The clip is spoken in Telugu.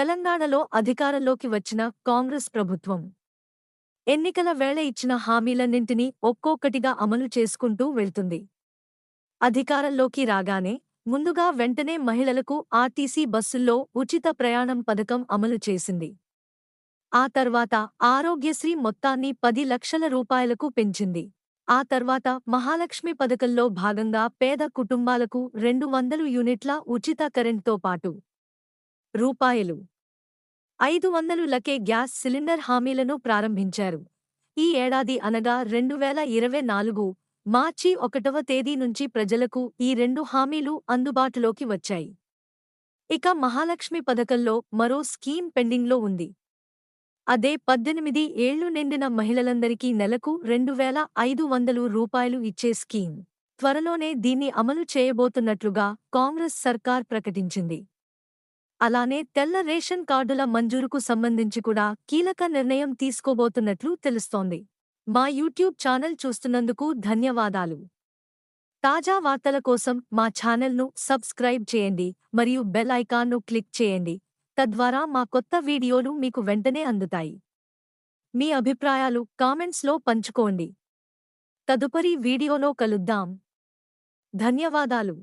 తెలంగాణలో అధికారంలోకి వచ్చిన కాంగ్రెస్ ప్రభుత్వం. ఎన్నికల వేళ ఇచ్చిన హామీలన్నింటినీ ఒక్కొక్కటిగా అమలు చేసుకుంటూ వెళ్తుంది. అధికారంలోకి రాగానే ముందుగా వెంటనే మహిళలకు ఆర్టీసీ బస్సుల్లో ఉచిత ప్రయాణం పథకం అమలు చేసింది. ఆ తర్వాత ఆరోగ్యశ్రీ మొత్తాన్ని పది లక్షల రూపాయలకు పెంచింది. ఆ తర్వాత మహాలక్ష్మి పథకంలో భాగంగా పేద కుటుంబాలకు రెండు వందలు యూనిట్ల ఉచిత కరెంట్తో పాటు రూపాయలు. ఐదు వందలు లకే గ్యాస్ సిలిండర్ హామీలను ప్రారంభించారు. ఈ ఏడాది అనగా రెండు వేల ఇరవై నాలుగు మార్చి ఒకటవ తేదీ నుంచి ప్రజలకు ఈ రెండు హామీలు అందుబాటులోకి వచ్చాయి. ఇక మహాలక్ష్మి పథకంలో మరో స్కీమ్ పెండింగ్లో ఉంది. అదే పద్దెనిమిది ఏళ్ళు నిండిన మహిళలందరికీ నెలకు రెండు వేల ఐదు వందలు రూపాయలు ఇచ్చే స్కీమ్. త్వరలోనే దీన్ని అమలు చేయబోతున్నట్లుగా కాంగ్రెస్ సర్కార్ ప్రకటించింది. అలానే తెల్ల రేషన్ కార్డుల మంజూరుకు సంబంధించి కూడా కీలక నిర్ణయం తీసుకోబోతున్నట్లు తెలుస్తోంది. మా యూట్యూబ్ ఛానల్ చూస్తున్నందుకు ధన్యవాదాలు. తాజా వార్తల కోసం మా ఛానల్ను సబ్స్క్రైబ్ చేయండి మరియు బెల్ ఐకాన్ను క్లిక్ చేయండి. తద్వారా మా కొత్త వీడియోలు మీకు వెంటనే అందుతాయి. మీ అభిప్రాయాలు కామెంట్స్లో పంచుకోండి. తదుపరి వీడియోలో కలుద్దాం. ధన్యవాదాలు.